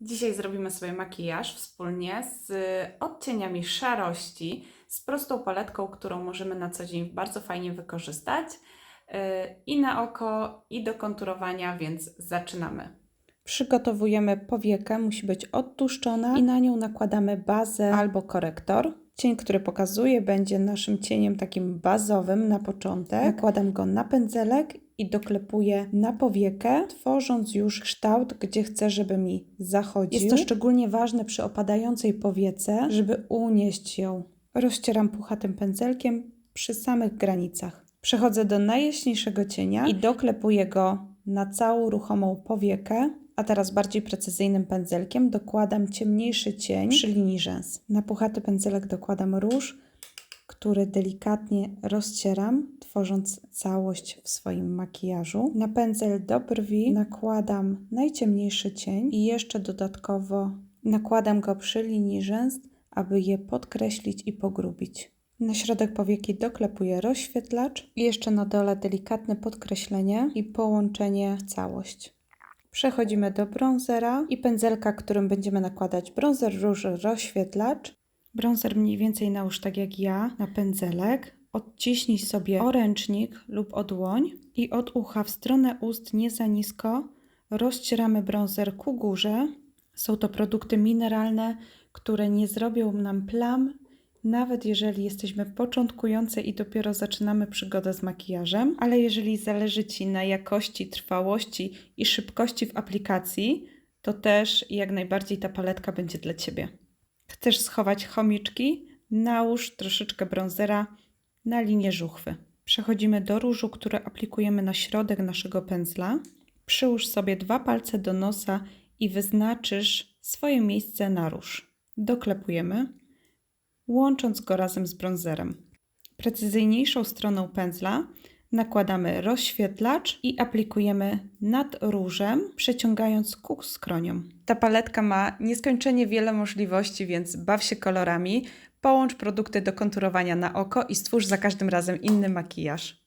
Dzisiaj zrobimy sobie makijaż wspólnie z odcieniami szarości, z prostą paletką, którą możemy na co dzień bardzo fajnie wykorzystać yy, i na oko, i do konturowania, więc zaczynamy. Przygotowujemy powiekę, musi być odtłuszczona i na nią nakładamy bazę albo korektor. Cień, który pokazuję, będzie naszym cieniem takim bazowym na początek. Nakładam go na pędzelek i doklepuję na powiekę, tworząc już kształt, gdzie chcę, żeby mi zachodził. Jest to szczególnie ważne przy opadającej powiece, żeby unieść ją. Rozcieram puchatym pędzelkiem przy samych granicach. Przechodzę do najjaśniejszego cienia i doklepuję go na całą ruchomą powiekę, a teraz bardziej precyzyjnym pędzelkiem dokładam ciemniejszy cień przy linii rzęs. Na puchaty pędzelek dokładam róż, który delikatnie rozcieram, tworząc całość w swoim makijażu. Na pędzel do brwi nakładam najciemniejszy cień i jeszcze dodatkowo nakładam go przy linii rzęs, aby je podkreślić i pogrubić. Na środek powieki doklepuję rozświetlacz i jeszcze na dole delikatne podkreślenie i połączenie w całość. Przechodzimy do bronzera i pędzelka, którym będziemy nakładać bronzer, róż, rozświetlacz. Bronzer mniej więcej nałóż tak jak ja na pędzelek. Odciśnij sobie oręcznik lub odłoń i od ucha w stronę ust nie za nisko rozcieramy bronzer ku górze. Są to produkty mineralne, które nie zrobią nam plam, nawet jeżeli jesteśmy początkujące i dopiero zaczynamy przygodę z makijażem, ale jeżeli zależy Ci na jakości, trwałości i szybkości w aplikacji, to też jak najbardziej ta paletka będzie dla Ciebie. Chcesz schować chomiczki? Nałóż troszeczkę bronzera na linię żuchwy. Przechodzimy do różu, który aplikujemy na środek naszego pędzla. Przyłóż sobie dwa palce do nosa i wyznaczysz swoje miejsce na róż. Doklepujemy łącząc go razem z bronzerem. Precyzyjniejszą stroną pędzla nakładamy rozświetlacz i aplikujemy nad różem, przeciągając ku skroniom. Ta paletka ma nieskończenie wiele możliwości, więc baw się kolorami, połącz produkty do konturowania na oko i stwórz za każdym razem inny makijaż.